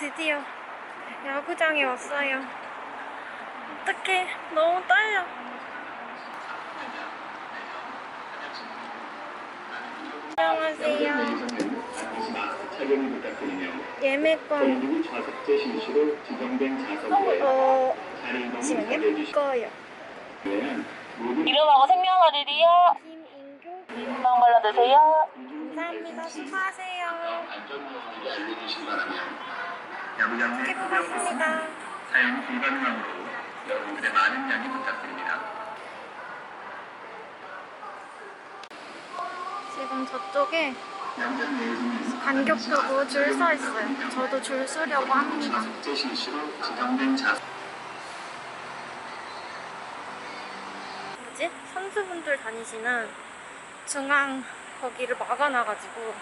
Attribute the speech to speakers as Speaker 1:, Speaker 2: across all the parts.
Speaker 1: 드디어 야구장에 왔어요. 어떡해. 너무 떨려. 안녕하세요. 예매권, 어, 꺼요.
Speaker 2: 모든
Speaker 3: 이름하고 생년월일이요.
Speaker 1: 김인규.
Speaker 3: 건강 발라드세요.
Speaker 1: 감사합니다. 수고하세요.
Speaker 2: 야구장 내
Speaker 1: 고맙습니다.
Speaker 2: 사용 불가능하므로 여러분들의 많은 양해 부탁드립니다.
Speaker 1: 지금 저쪽에
Speaker 2: 양장 내에서는
Speaker 1: 간격 펴고 줄 서 있어요. 저도 줄 서려고 합니다.
Speaker 2: 실시로 지정된
Speaker 1: 뭐지? 선수분들 다니시는 중앙 거기를 막아놔가지고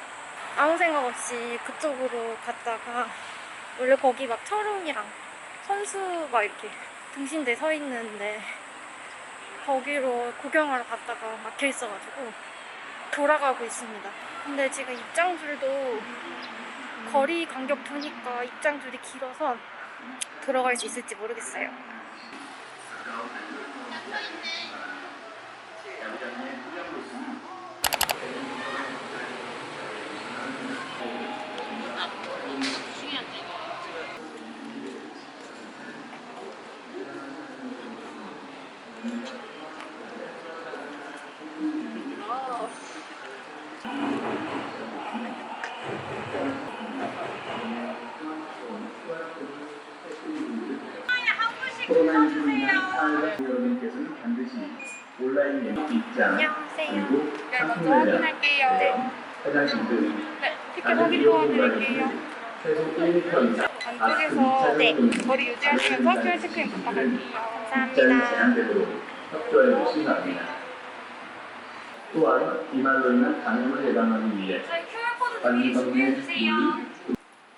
Speaker 1: 아무 생각 없이 그쪽으로 갔다가 원래 거기 막 철웅이랑 선수 막 이렇게 등신대 서 있는데 거기로 구경하러 갔다가 막혀 있어가지고 돌아가고 있습니다. 근데 지금 입장줄도 거리 간격 두니까 입장줄이 길어서 들어갈 수 있을지 모르겠어요.
Speaker 2: 코로나19로 인한 사회적 여러분께서는 반드시 온라인 예매 입장. 그리고
Speaker 4: 네,
Speaker 2: 상품 매장,
Speaker 4: 확인할게요.
Speaker 2: 화장실 등
Speaker 4: 네, 티켓 확인 도와드릴게요.
Speaker 2: 최소 1m 이상
Speaker 4: 안쪽에서
Speaker 1: 네,
Speaker 4: 거리 유지하시면서 QR 체크인 부탁할게요.
Speaker 1: 감사합니다.
Speaker 2: 제한되도록 협조해 주시기 바랍니다. 또한 비말로 인한 감염을 예방하기 위해 관리
Speaker 4: 저기
Speaker 2: 방문에
Speaker 4: 준비해주세요.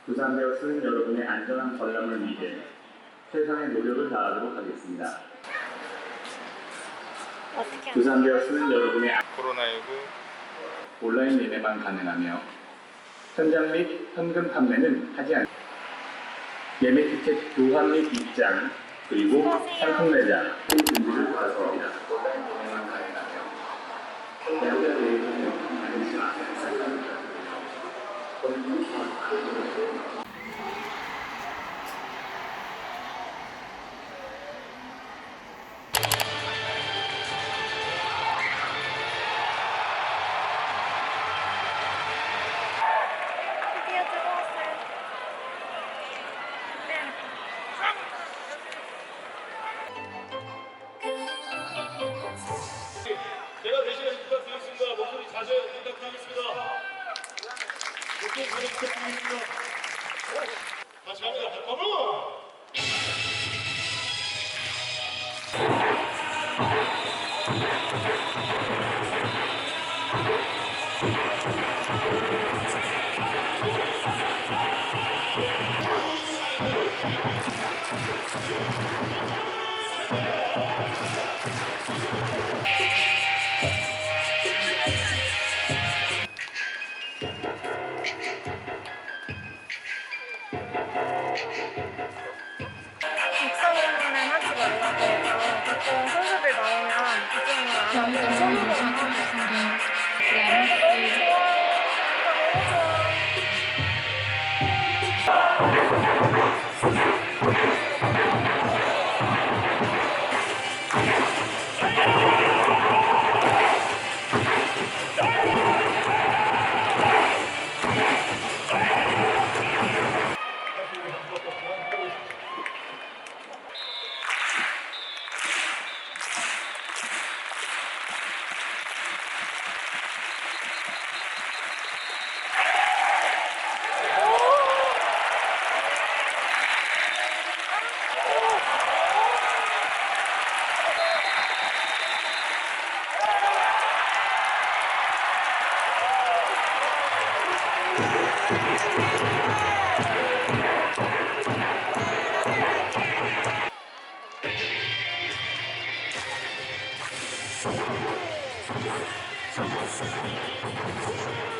Speaker 2: 부산되었은 여러분의 안전한 관람을 위해 최선의 노력을 다하도록 하겠습니다.
Speaker 1: 어떻게?
Speaker 2: 부산되었은 여러분의
Speaker 5: 코로나19
Speaker 2: 온라인 예매만 가능하며 현장 및 현금 판매는 하지 않. 예매 티켓 교환 및 입장 그리고. 상품 매장 준비를 받았습
Speaker 1: Thank you.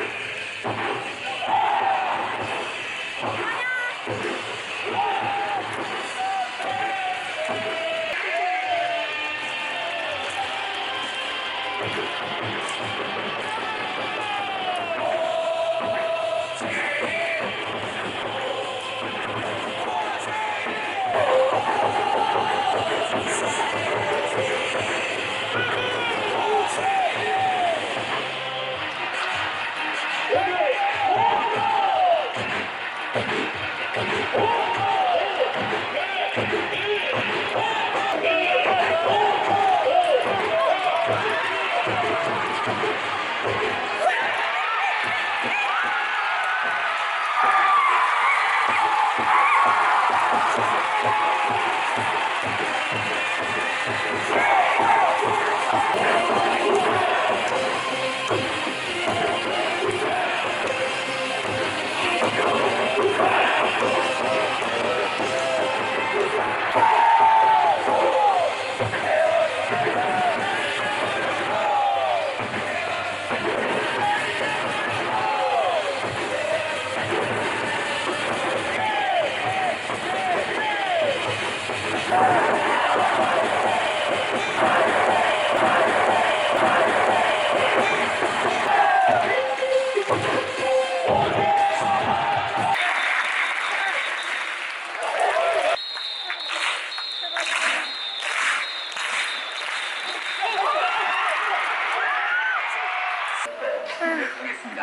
Speaker 1: Thank you.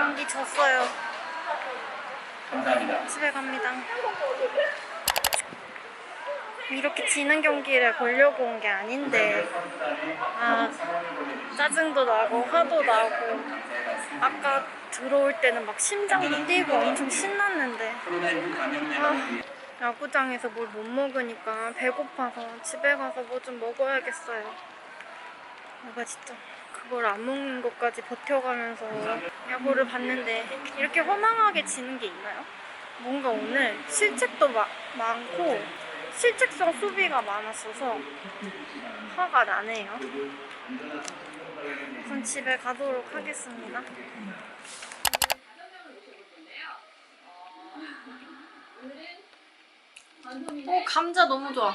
Speaker 1: 경기 졌어요.
Speaker 2: 감사합니다.
Speaker 1: 집에 갑니다. 이렇게 지는 경기를 보려고 온 게 아닌데, 아, 짜증도 나고, 화도 나고, 아까 들어올 때는 막 심장도 뛰고 엄청 신났는데, 아, 야구장에서 뭘 못 먹으니까 배고파서 집에 가서 뭐 좀 먹어야겠어요. 내가 진짜 그걸 안 먹는 것까지 버텨가면서 야구를 봤는데 이렇게 허망하게 지는 게 있나요? 뭔가 오늘 실책도 마- 많고 실책성 수비가 많았어서 화가 나네요. 우선 집에 가도록 하겠습니다. 오 감자 너무 좋아.